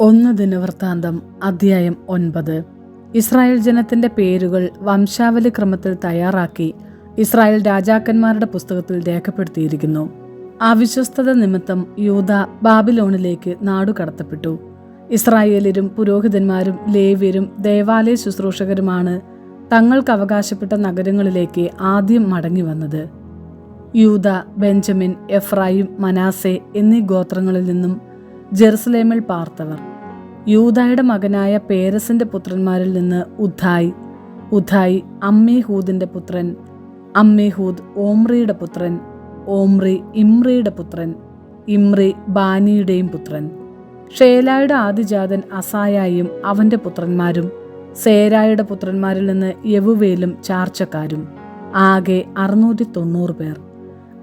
ഒന്ന് ദിനവൃത്താന്തം അധ്യായം ഒൻപത്. ഇസ്രായേൽ ജനത്തിന്റെ പേരുകൾ വംശാവലി ക്രമത്തിൽ തയ്യാറാക്കി ഇസ്രായേൽ രാജാക്കന്മാരുടെ പുസ്തകത്തിൽ രേഖപ്പെടുത്തിയിരിക്കുന്നു. അവിശ്വസ്തത നിമിത്തം യൂത ബാബിലോണിലേക്ക് നാടുകടത്തപ്പെട്ടു. ഇസ്രായേലരും പുരോഹിതന്മാരും ലേവ്യരും ദേവാലയ ശുശ്രൂഷകരുമാണ് തങ്ങൾക്ക് അവകാശപ്പെട്ട നഗരങ്ങളിലേക്ക് ആദ്യം മടങ്ങി വന്നത് യൂത ബെഞ്ചമിൻ എഫ്രായിം മനാസെ എന്നീ ഗോത്രങ്ങളിൽ നിന്നും ജെറുസലേമിൽ പാർത്തവർ. യൂതായുടെ മകനായ പേരസിന്റെ പുത്രന്മാരിൽ നിന്ന് ഉദ്ധായ്. ഉദ്ധായ് അമ്മിഹൂദിന്റെ പുത്രൻ. അമ്മിഹൂദ് ഓംറിയുടെ പുത്രൻ. ഓംറി ഇമ്രിയുടെ പുത്രൻ. ഇമ്രി ബാനിയുടെയും പുത്രൻ. ഷേലായുടെ ആദിജാതൻ അസായായും അവന്റെ പുത്രന്മാരും സേരായുടെ പുത്രന്മാരിൽ നിന്ന് യവുവേലും ചാർച്ചക്കാരും ആകെ അറുന്നൂറ്റി തൊണ്ണൂറ് പേർ.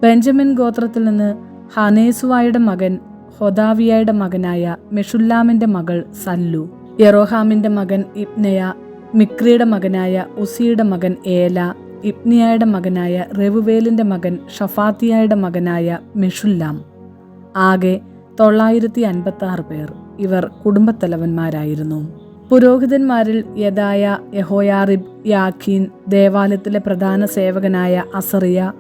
ബെഞ്ചമിൻ ഗോത്രത്തിൽ നിന്ന് ഹനേസുവായുടെ മകൻ ഹൊദാവിയയുടെ മകനായ മെഷുല്ലാമിന്റെ മകൾ സല്ലു. യെറോഹാമിന്റെ മകൻ ഇബ്നയ മിക്രിയുടെ മകനായ ഉസിയുടെ മകൻ ഏല ഇബ്നിയായുടെ മകനായ റെവുവേലിന്റെ മകൻ ഷഫാത്തിയയുടെ മകനായ മെഷുല്ലാം. ആകെ തൊള്ളായിരത്തി അൻപത്തി പേർ. ഇവർ കുടുംബത്തലവന്മാരായിരുന്നു. പുരോഹിതന്മാരിൽ യദായ യഹോയാറിബ് യാഖീൻ ദേവാലയത്തിലെ പ്രധാന സേവകനായ അസറിയ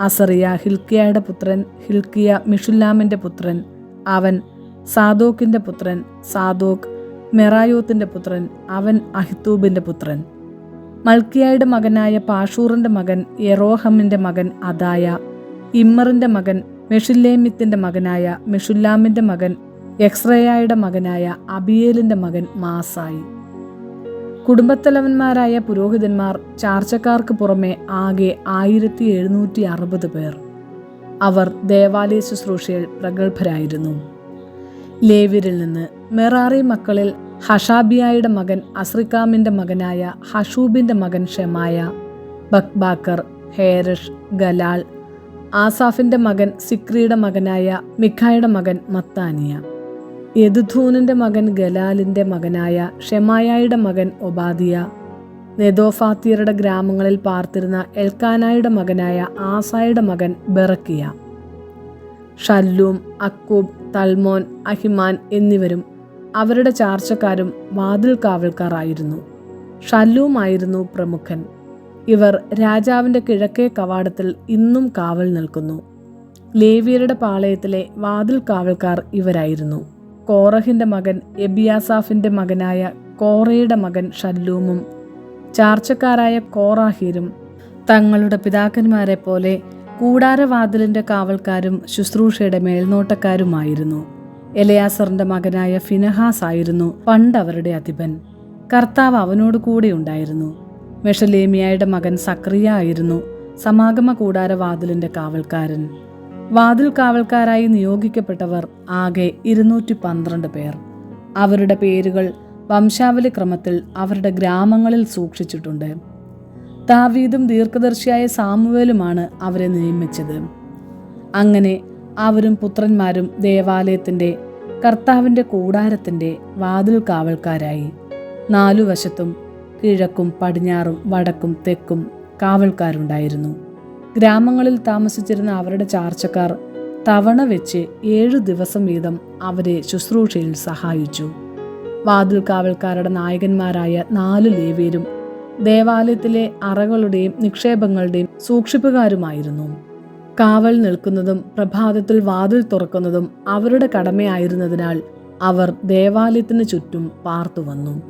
അസറിയ ഹിൽക്കിയയുടെ പുത്രൻ ഹിൽക്കിയ മിഷുല്ലാമിന്റെ പുത്രൻ അവൻ സാദോക്കിന്റെ പുത്രൻ സാദോക് മെറായോത്തിന്റെ പുത്രൻ അവൻ അഹിത്തൂബിന്റെ പുത്രൻ. മൽക്കിയായുടെ മകനായ പാഷൂറിന്റെ മകൻ യെറോഹമിന്റെ മകൻ അദായ ഇമ്മറിന്റെ മകൻ മെഷുല്ലേമിത്തിന്റെ മകനായ മെഷുല്ലാമിന്റെ മകൻ എക്സ്രയായുടെ മകനായ അബിയേലിന്റെ മകൻ മാസായി. കുടുംബത്തലവന്മാരായ പുരോഹിതന്മാർ ചാർച്ചക്കാർക്ക് പുറമെ ആകെ ആയിരത്തി എഴുന്നൂറ്റി അറുപത് പേർ. അവർ ദേവാലയ ശുശ്രൂഷയിൽ പ്രഗത്ഭരായിരുന്നു. ലേവ്യരിൽ നിന്ന് മെറാറി മക്കളിൽ ഹഷാബിയായുടെ മകൻ അസ്രിക്കാമിന്റെ മകനായ ഹഷൂബിന്റെ മകൻ ഷെമായ ബക്ബാക്കർ ഹേരഷ് ഗലാൽ ആസാഫിന്റെ മകൻ സിക്രിയുടെ മകനായ മിഖായുടെ മകൻ മത്താനിയ യദുധൂനിന്റെ മകൻ ഗലാലിന്റെ മകനായ ഷെമായായുടെ മകൻ ഒബാദിയ നെദോഫാത്തിയരുടെ ഗ്രാമങ്ങളിൽ പാർത്തിരുന്ന എൽക്കാനായുടെ മകനായ ആസായുടെ മകൻ ബെറക്കിയ. ഷല്ലൂം അക്കൂബ് തൽമോൻ അഹിമാൻ എന്നിവരും അവരുടെ ചാർച്ചക്കാരും വാതിൽ കാവൽക്കാരായിരുന്നു. ഷല്ലൂമായിരുന്നു പ്രമുഖൻ. ഇവർ രാജാവിന്റെ കിഴക്കേ കവാടത്തിൽ ഇന്നും കാവൽ നിൽക്കുന്നു. ലേവിയരുടെ പാളയത്തിലെ വാതിൽ കാവൽക്കാർ ഇവരായിരുന്നു. കോറഹിന്റെ മകൻ എബിയാസാഫിന്റെ മകനായ കോറയുടെ മകൻ ഷല്ലൂമും ചാർച്ചക്കാരായ കോറാഹീരും തങ്ങളുടെ പിതാക്കന്മാരെ പോലെ കൂടാരവാതിലിന്റെ കാവൽക്കാരും ശുശ്രൂഷയുടെ മേൽനോട്ടക്കാരുമായിരുന്നു. എലയാസറിന്റെ മകനായ ഫിനഹാസ് ആയിരുന്നു പണ്ട് അവരുടെ അധിപൻ. കർത്താവ് അവനോട് കൂടെ ഉണ്ടായിരുന്നു. മെഷലേമിയായുടെ മകൻ സക്രിയ ആയിരുന്നു സമാഗമ കൂടാരവാതിലിന്റെ കാവൽക്കാരൻ. വാതിൽ കാവൽക്കാരായി നിയോഗിക്കപ്പെട്ടവർ ആകെ ഇരുന്നൂറ്റി പന്ത്രണ്ട് പേർ. അവരുടെ പേരുകൾ വംശാവലി ക്രമത്തിൽ അവരുടെ ഗ്രാമങ്ങളിൽ സൂക്ഷിച്ചിട്ടുണ്ട്. താവീദും ദീർഘദർശിയായ സാമുവേലുമാണ് അവരെ നിയമിച്ചത്. അങ്ങനെ അവരും പുത്രന്മാരും ദേവാലയത്തിന്റെ കർത്താവിന്റെ കൂടാരത്തിന്റെ വാതിൽ കാവൽക്കാരായി. നാലു വശത്തും കിഴക്കും പടിഞ്ഞാറും വടക്കും തെക്കും കാവൽക്കാരുണ്ടായിരുന്നു. ഗ്രാമങ്ങളിൽ താമസിച്ചിരുന്ന അവരുടെ ചാർച്ചക്കാർ തവണ വെച്ച് ഏഴു ദിവസം വീതം അവരെ ശുശ്രൂഷയിൽ സഹായിച്ചു. വാതിൽ കാവൽക്കാരുടെ നായകന്മാരായ നാല് ലേവ്യരും ദേവാലയത്തിലെ അറകളുടെയും നിക്ഷേപങ്ങളുടെയും സൂക്ഷിപ്പുകാരുമായിരുന്നു. കാവൽ നിൽക്കുന്നതും പ്രഭാതത്തിൽ വാതിൽ തുറക്കുന്നതും അവരുടെ കടമയായിരുന്നതിനാൽ അവർ ദേവാലയത്തിന് ചുറ്റും പാർത്തുവന്നു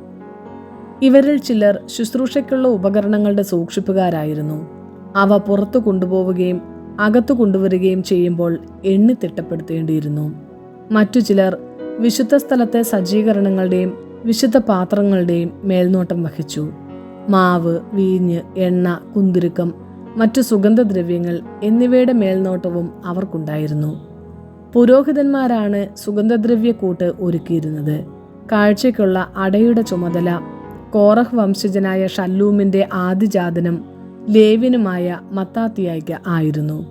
ഇവരിൽ ചിലർ ശുശ്രൂഷയ്ക്കുള്ള ഉപകരണങ്ങളുടെ സൂക്ഷിപ്പുകാരായിരുന്നു. അവ പുറത്തു കൊണ്ടുപോവുകയും അകത്തു കൊണ്ടുവരികയും ചെയ്യുമ്പോൾ എണ്ണി തിട്ടപ്പെടുത്തേണ്ടിയിരുന്നു. മറ്റു ചിലർ വിശുദ്ധ സ്ഥലത്തെ സജ്ജീകരണങ്ങളുടെയും വിശുദ്ധ പാത്രങ്ങളുടെയും മേൽനോട്ടം വഹിച്ചു. മാവ് വീഞ്ഞ് എണ്ണ കുന്തിരുക്കം മറ്റു സുഗന്ധദ്രവ്യങ്ങൾ എന്നിവയുടെ മേൽനോട്ടവും അവർക്കുണ്ടായിരുന്നു. പുരോഹിതന്മാരാണ് സുഗന്ധദ്രവ്യക്കൂട്ട് ഒരുക്കിയിരുന്നത്. കാഴ്ചയ്ക്കുള്ള അടയുടെ ചുമതല കോറഹ് വംശജനായ ഷല്ലൂമിന്റെ ആദിജാതനം ലേവിനുമായ മത്താത്തിയായ്ക്ക് ആയിരുന്നു.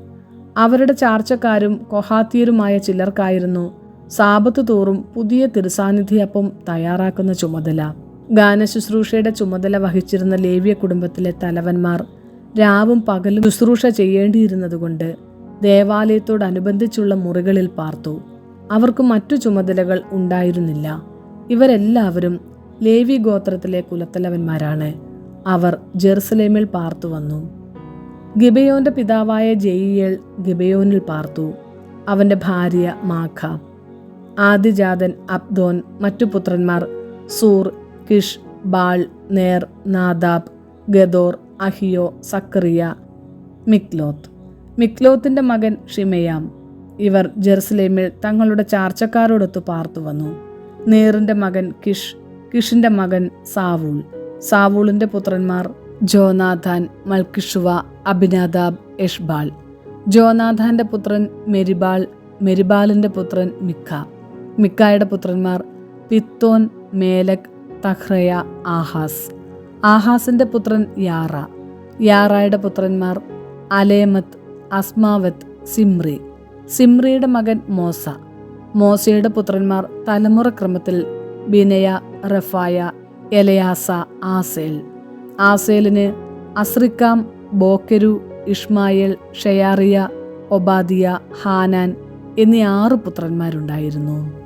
അവരുടെ ചാർച്ചക്കാരും കൊഹാത്തിയരുമായ ചിലർക്കായിരുന്നു സാപത്ത് തോറും പുതിയ തിരുസാന്നിധ്യപ്പം തയ്യാറാക്കുന്ന ചുമതല. ഗാനശുശ്രൂഷയുടെ ചുമതല വഹിച്ചിരുന്ന ലേവ്യ കുടുംബത്തിലെ തലവന്മാർ രാവും പകലും ശുശ്രൂഷ ചെയ്യേണ്ടിയിരുന്നതുകൊണ്ട് ദേവാലയത്തോടനുബന്ധിച്ചുള്ള മുറികളിൽ പാർത്തു. അവർക്ക് മറ്റു ചുമതലകൾ ഉണ്ടായിരുന്നില്ല. ഇവരെല്ലാവരും ലേവി ഗോത്രത്തിലെ കുലത്തലവന്മാരാണ്. അവർ ജെറുസലേമിൽ പാർത്തു വന്നു. ഗിബയോന്റെ പിതാവായ ജയിയേൽ ഗിബയോനിൽ പാർത്തു. അവന്റെ ഭാര്യ മാഖ. ആദിജാതൻ അബ്ദോൻ മറ്റു പുത്രന്മാർ സൂർ കിഷ് ബാൾ നേർ നാദാബ് ഗദോർ അഹിയോ സക്കറിയ മിക്ലോത്ത്. മിക്ലോത്തിന്റെ മകൻ ഷിമയാം. ഇവർ ജെറുസലേമിൽ തങ്ങളുടെ ചാർച്ചക്കാരോടൊത്ത് പാർത്തു വന്നു. നേറിന്റെ മകൻ കിഷ് കിഷിന്റെ മകൻ സാവൂൾ. സാവൂളിന്റെ പുത്രന്മാർ ജോനാഥാൻ മൽക്കിഷുവ അബിനാദാബ് യഷ്ബാൾ ജോനാഥാന്റെ പുത്രൻ മെരിബാൾ മെരിബാലിന്റെ പുത്രൻ മിക്ക. മിക്കായുടെ പുത്രന്മാർ പിത്തോൻ മേലക് തഹ്രയ ആഹാസ്. ആഹാസിന്റെ പുത്രൻ യാറ. യാറായുടെ പുത്രന്മാർ അലേമത്ത് അസ്മാവത്ത് സിമ്രി. സിമ്രിയുടെ മകൻ മോസ. മോസയുടെ പുത്രന്മാർ തലമുറക്രമത്തിൽ ബിനയ റഫായ എലയാസ ആസേൽ. ആസേലിന് അസ്രിക്കാം ബോക്കരു ഇഷ്മായേൽ ഷയാറിയ ഒബാദിയ ഹാനാൻ എന്നീ ആറ് പുത്രന്മാരുണ്ടായിരുന്നു.